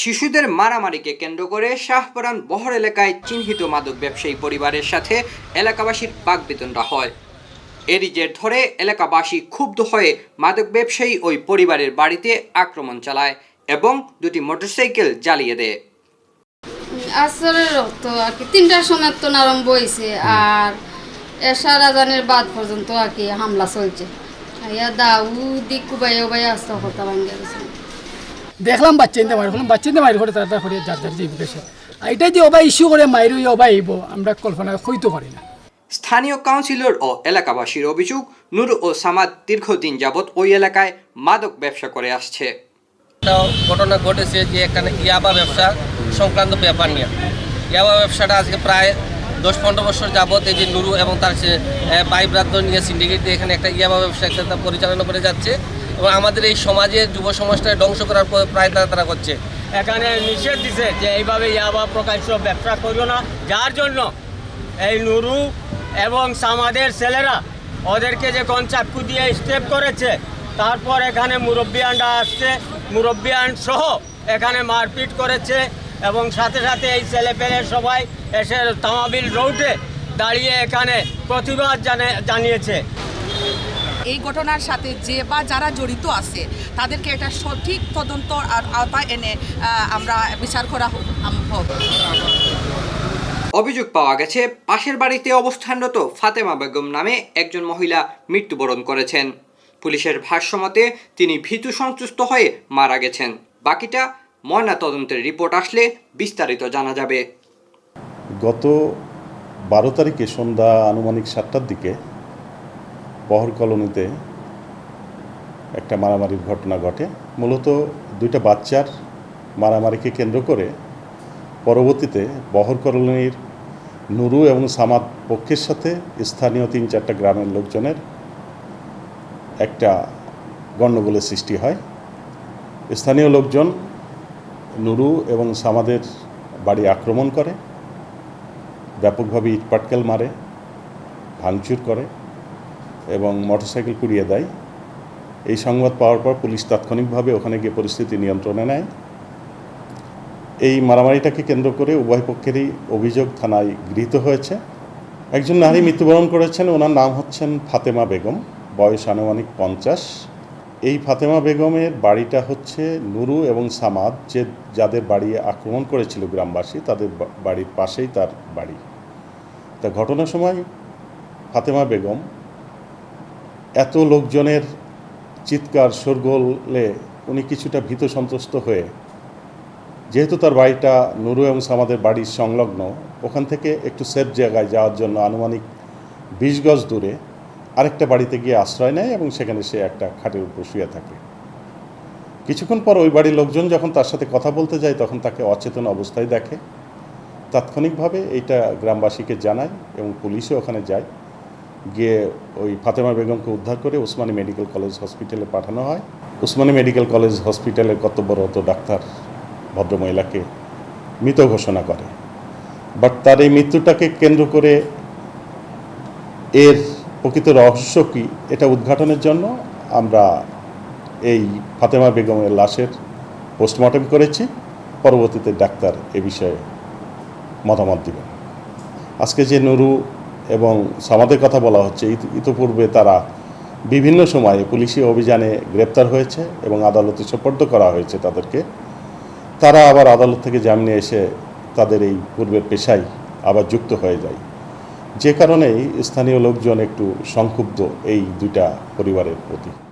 শিশুদের মারামারিকে কেন্দ্র করে শাহপরান বহর এলাকায় চিহ্নিত মাদক ব্যবসায়ী পরিবারের সাথে এলাকাবাসীর বাগবিতণ্ডা হয়। এরই জের ধরে এলাকাবাসী ক্ষুব্ধ হয়ে মাদক ব্যবসায়ী ওই পরিবারের বাড়িতে আক্রমণ চালায় এবং দুটি মোটরসাইকেল জ্বালিয়ে দেয়। আসরের তো আর কি তিনটার সময় তো আরম্ভ হয়েছে আর এশার আজানের বাদ পর্যন্ত আর কি হামলা চলছে। ইয়া দাউ দিক কুবাই উবাই আসতে হতা ভাঙ্গে গেছে। দেখলাম বাচ্চা ইন্দে মারি করলাম বাচ্চা ইন্দে মারি করে তারা করে যার যার দেশে আর এটাই যে অবা ইস্যু করে মাইরু অবা আইব আমরা কল্পনা হইতে পারি না। স্থানীয় কাউন্সিলর ও এলাকাবাসীর অভিযোগ নূর ও সামাদ দীর্ঘদিন যাবৎ ওই এলাকায় মাদক ব্যবসা করে আসছে। ঘটনা ঘটেছে যে এখানে ইয়াবা ব্যবসা সংক্রান্ত ব্যাপার নিয়ে। ইয়াবা ব্যবসাটা আজকে প্রায় দশ পনেরো বছর যাবত এই যে নুরু এবং তার সে ভাই ব্রাদ্য নিয়ে সিন্ডিকেট দিয়ে এখানে একটা ইয়াবা ব্যবসা একটা পরিচালনা করে যাচ্ছে। এবং আমাদের এই সমাজে যুব সমাজটাকে ধ্বংস করার পর প্রায় তারা তারা করছে। এখানে নিষেধ দিছে যে এইভাবে ইয়াবা প্রকাশ্য ব্যবসা করিও না। যার জন্য এই নুরু এবং সামাদের ছেলেরা ওদেরকে যে চাকু দিয়ে স্টেপ করেছে, তারপর এখানে মুরব্বিয়ানরা আসছে, মুরব্বিয়ান সহ এখানে মারপিট করেছে এবং সাথে সাথে এই ছেলে পেলে সবাই এসে তামাবিল রোডে দাঁড়িয়ে এখানে প্রতিবাদ জানে- জানিয়েছে। এই ঘটনার সাথে যে বা যারা জড়িত আছে তাদেরকে এটা সঠিক তদন্ত আর আওতায় এনে আমরা বিচার করা হোক। অভিযোগ পাওয়া গেছে পাশের বাড়িতে অবস্থানরত ফাতেমা বেগম নামে একজন মহিলা মৃত্যুবরণ করেছেন। পুলিশের ভাষ্যমতে তিনি ভীতু সন্তুষ্ট হয়ে মারা গেছেন। বাকিটা ময়না তদন্তের রিপোর্ট আসলে বিস্তারিত জানা যাবে। গত বারো তারিখে সন্ধ্যা আনুমানিক সাতটার দিকে বহর কলোনিতে একটা মারামারির ঘটনা ঘটে। মূলত দুইটা বাচ্চার মারামারিকে কেন্দ্র করে পরবর্তীতে বহর কলোনির নুরু এবং সামাদ পক্ষের সাথে স্থানীয় তিন চারটা গ্রামের লোকজনের একটা গণ্ডগোলের সৃষ্টি হয়। স্থানীয় লোকজন নুরু এবং সামাদের বাড়ি আক্রমণ করে, ব্যাপকভাবে ইটপাটকেল মারে, ভাঙচুর করে। এবং মোটরসাইকেল কুড়িয়ে দেয়। এই সংবাদ পাওয়ার পর পুলিশ তাৎক্ষণিকভাবে ওখানে গিয়ে পরিস্থিতি নিয়ন্ত্রণে নেয়। এই মারামারিটাকে কেন্দ্র করে উভয় পক্ষেরই অভিযোগ থানায় গৃহীত হয়েছে। একজন নারী মৃত্যুবরণ করেছেন, ওনার নাম হচ্ছেন ফাতেমা বেগম, বয়স আনুমানিক পঞ্চাশ। এই ফাতেমা বেগমের বাড়িটা হচ্ছে নুরু এবং সামাদ, যে যাদের বাড়ি আক্রমণ করেছিল গ্রামবাসী, তাদের বাড়ির পাশেই তার বাড়ি। তা ঘটনার সময় ফাতেমা বেগম এত লোকজনের চিৎকার, শোরগোলে উনি কিছুটা ভীত সন্ত্রস্ত হয়ে, যেহেতু তার বাড়িটা নুরু এবং সামাদের বাড়ির সংলগ্ন, ওখান থেকে একটু সেফ জায়গায় যাওয়ার জন্য আনুমানিক বিশ গজ দূরে আরেকটা বাড়িতে গিয়ে আশ্রয় নেয় এবং সেখানে সে একটা খাটের উপর শুয়ে থাকে। কিছুক্ষণ পর ওই বাড়ির লোকজন যখন তার সাথে কথা বলতে যায়, তখন তাকে অচেতন অবস্থায় দেখে। তাৎক্ষণিকভাবে এইটা গ্রামবাসীকে জানায় এবং পুলিশও ওখানে যায়। গিয়ে ওই ফাতেমা বেগমকে উদ্ধার করে উসমানী মেডিকেল কলেজ হসপিটালে পাঠানো হয়। উসমানী মেডিকেল কলেজ হসপিটালের কর্তব্যরত ডাক্তার ভদ্রমহিলাকে মৃত ঘোষণা করে। বাট তার এই মৃত্যুটাকে কেন্দ্র করে এর প্রকৃত রহস্য কী, এটা উদ্ঘাটনের জন্য আমরা এই ফাতেমা বেগমের লাশের পোস্টমর্টম করেছি। পরবর্তীতে ডাক্তার এ বিষয়ে মতামত দিবেন। আজকে যে নুরু এবং সামাদের কথা বলা হচ্ছে ইতোপূর্বে তারা বিভিন্ন সময়ে পুলিশি অভিযানে গ্রেপ্তার হয়েছে এবং আদালতে সোপর্দ করা হয়েছে তাদেরকে। তারা আবার আদালত থেকে জামিনে এসে তাদের এই পূর্বের পেশায় আবার যুক্ত হয়ে যায়। যে কারণেই স্থানীয় লোকজন একটু সংক্ষুব্ধ এই দুইটা পরিবারের প্রতি।